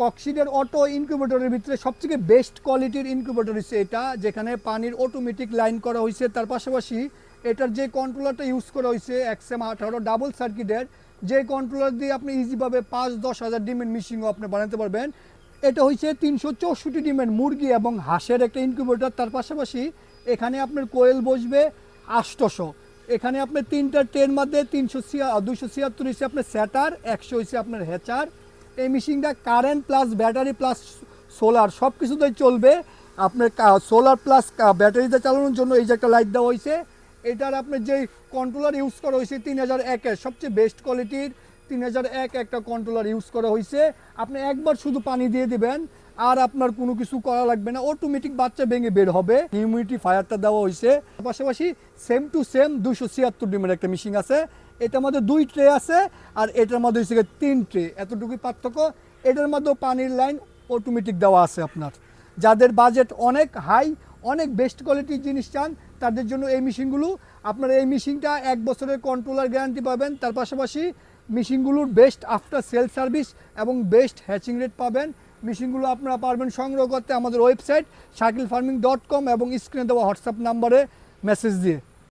কক্সিডের auto ইনকিউবেটরের ভিতরে সবথেকে best কোয়ালিটির ইনকিউবেটর হচ্ছে এটা, যেখানে পানির অটোমেটিক লাইন করা হয়েছে তার পাশাপাশি এটার যে কন্ট্রোলারটা ইউজ করা হয়েছে এক্সএম আঠারো ডাবল সার্কিটের যে কন্ট্রোলার দিয়ে আপনি ইজিভাবে পাঁচ দশ হাজার ডিমের মিশিংও আপনি বানাতে পারবেন। এটা হচ্ছে তিনশো চৌষট্টি ডিমের মুরগি এবং হাঁসের একটা ইনকিউবেটর তার পাশাপাশি এখানে আপনার কোয়েল বসবে আষ্টশো এখানে আপনার তিনটা ট্রেন মধ্যে তিনশো ছিয়া দুশো ছিয়াত্তর হচ্ছে আপনার স্যাটার, একশো হচ্ছে আপনার হ্যাচার। এই মেশিনটা current plus battery plus solar সব কিছুতেই চলবে। আপনার সোলার প্লাস ব্যাটারিতে চালানোর জন্য এই যে একটা লাইট দেওয়া হয়েছে, এটার আপনার যে কন্ট্রোলার ইউজ করা হয়েছে তিন হাজার একের, সবচেয়ে বেস্ট কোয়ালিটির তিন হাজার এক একটা কন্ট্রোলার ইউজ করা হয়েছে। আপনি একবার শুধু পানি দিয়ে দিবেন আর আপনার কোনো কিছু করা লাগবে না। অটোমেটিক বাচ্চা ভেঙে বের হবে। হিউমিডিটি ফায়ারটা দেওয়া হয়েছে। পাশাপাশি সেম টু সেম দুশো ছিয়াত্তর ডিমের একটা মেশিন আছে। এটার মধ্যে দুই ট্রে আছে আর এটার মধ্যে গিয়ে তিন ট্রে এতটুকুই পার্থক্য। এটার মধ্যেও পানির লাইন অটোমেটিক দেওয়া আছে আপনার। যাদের বাজেট অনেক হাই অনেক বেস্ট কোয়ালিটির জিনিস চান, তাদের জন্য এই মেশিনগুলো আপনার এই মেশিনটা এক বছরের কন্ট্রোলার গ্যারান্টি পাবেন। তার পাশাপাশি মেশিনগুলোর বেস্ট আফটার সেল সার্ভিস এবং বেস্ট হ্যাচিং রেট পাবেন। মেশিনগুলো আপনারা পারবেন সংগ্রহ করতে আমাদের website Shakil farming dot com এবং স্ক্রিনে দেওয়া হোয়াটসঅ্যাপ নাম্বারে মেসেজ দিয়ে।